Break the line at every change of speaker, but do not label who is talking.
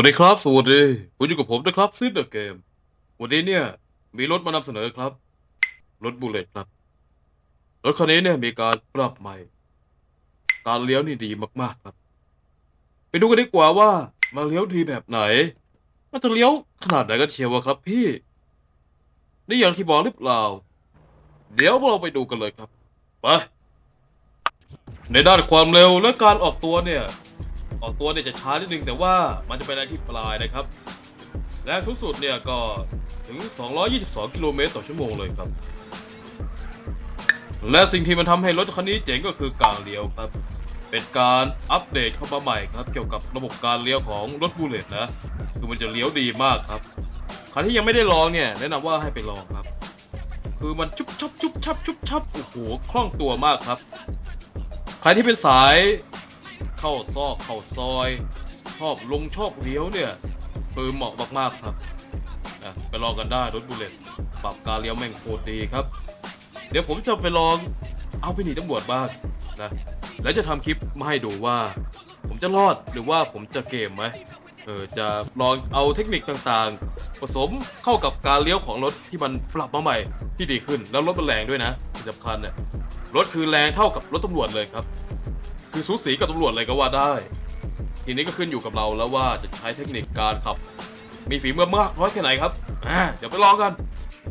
วัสดีครับ สวัสดี คุณอยู่กับผมนะครับซิดเดอะเกม วันนี้เนี่ย มีรถมานำเสนอครับ รถบูเลตครับ รถคันนี้เนี่ยมีการปรับใหม่ การเลี้ยวนี่ดีมากๆครับ ไปดูกันดีกว่าว่ามันเลี้ยวดีแบบไหน มันจะเลี้ยวขนาดไหนกันเชียวครับพี่ นี่อย่างที่บอกหรือเปล่า เดี๋ยวเราไปดูกันเลยครับ ไป ในด้านความเร็วและการออกตัวเนี่ย ออกตัวเนี่ยจะช้านิดนึงแต่ว่ามันจะเป็นอะไรที่ปลายนะครับแรงสูงสุดเนี่ยก็ถึง 222 กิโลเมตรต่อชั่วโมงเลยครับ และสิ่งที่มันทำให้รถคันนี้เจ๋งก็คือการเลี้ยวครับ เป็นการอัปเดตเข้ามาใหม่ครับ เกี่ยวกับระบบการเลี้ยวของรถบูเลตนะ คือมันจะเลี้ยวดีมากครับ ใครที่ยังไม่ได้ลองเนี่ยแนะนำว่าให้ไปลองครับ คือมันชุบชับชุบชับชุบชับโอ้โหคล่องตัวมากครับ ใครที่เป็นสาย เข้าซอกเข้าซอยชอบลงชอบเลี้ยวเนี่ยคือเหมาะมากๆครับนะไปลองกันได้รถบูเลตปรับการเลี้ยวแม่งโคตรดีครับ เดี๋ยวผมจะไปลองเอาไปหนีตำรวจบ้างนะแล้วจะทำคลิปมาให้ดูว่า ผมจะรอดหรือว่าผมจะเกมไหมเออจะลองเอาเทคนิคต่างๆ ผสมเข้ากับการเลี้ยวของรถที่มันปรับมาใหม่ที่ดีขึ้นแล้วรถมันแรงด้วยนะที่สำคัญเนี่ยรถคือแรงเท่ากับรถตำรวจเลยครับ คือสูสีกับตำรวจเลยก็ว่าได้ ทีนี้ก็ขึ้นอยู่กับเราแล้วว่าจะใช้เทคนิคการขับ มีฝีมือมากน้อยแค่ไหนครับอ่าเดี๋ยวไปลองกัน